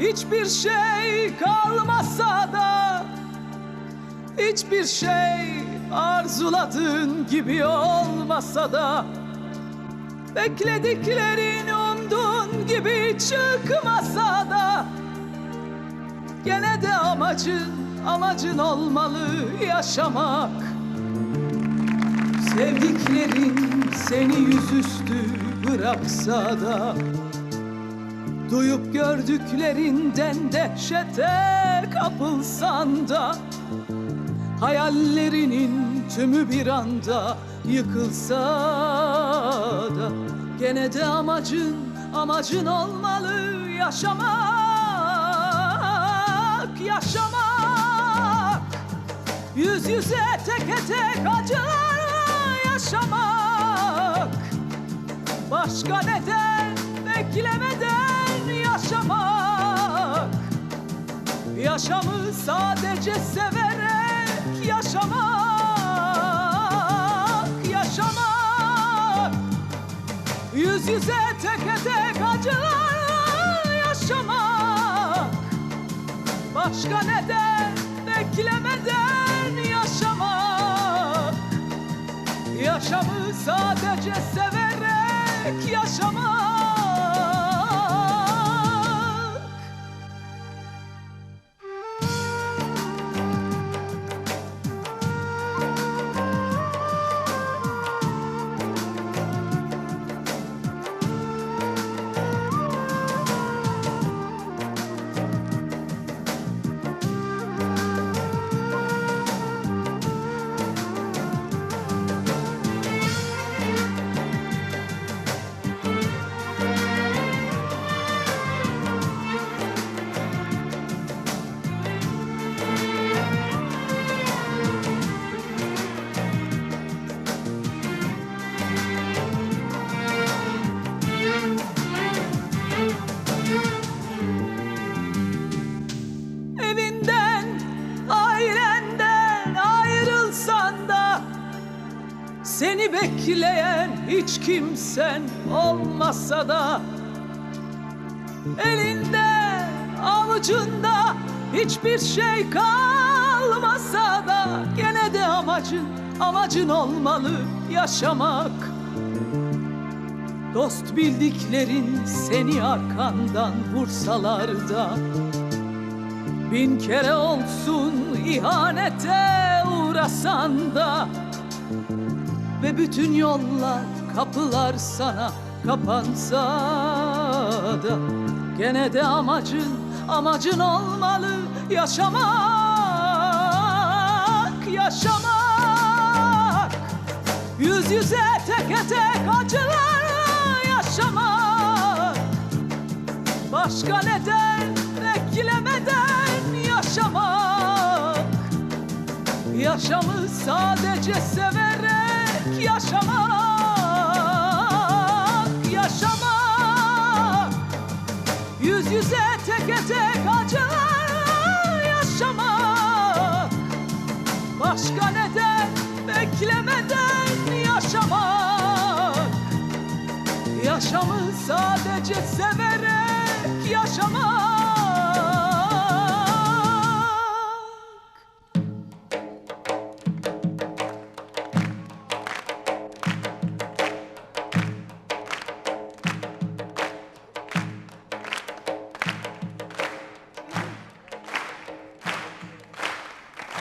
hiçbir şey kalmasa da Hiçbir şey arzuladığın gibi olmasa da Beklediklerin umduğun gibi çıkmasa da Gene de amacın, amacın olmalı yaşamak. Sevdiklerin seni yüzüstü bıraksa da Duyup gördüklerinden dehşete kapılsan da Hayallerinin tümü bir anda yıkılsa da Gene de amacın, amacın olmalı yaşamak, yaşamak. Yüz yüze teke tek acılarla yaşamak. Başka neden beklemeden Yaşamı sadece severek yaşamak Yaşamak. Yüz yüze teke tek acılarla yaşamak. Başka neden beklemeden yaşamak? Yaşamı sadece severek yaşamak Seni bekleyen hiç kimsen olmasa da Elinde, avucunda hiçbir şey kalmasa da Gene de amacın, amacın olmalı yaşamak. Dost bildiklerin seni arkandan vursalar da Bin kere olsun ihanete uğrasan da Ve bütün yollar kapılar sana kapansa da Gene de amacın, amacın olmalı. Yaşamak, yaşamak. Yüz yüze teke tek acılarla yaşamak. Başka neden beklemeden yaşamak? Yaşamı sadece severek yaşamak Yaşamak Yüz yüze teke tek acılarla yaşamak. Başka neden beklemeden yaşamak? Yaşamı sadece severek yaşamak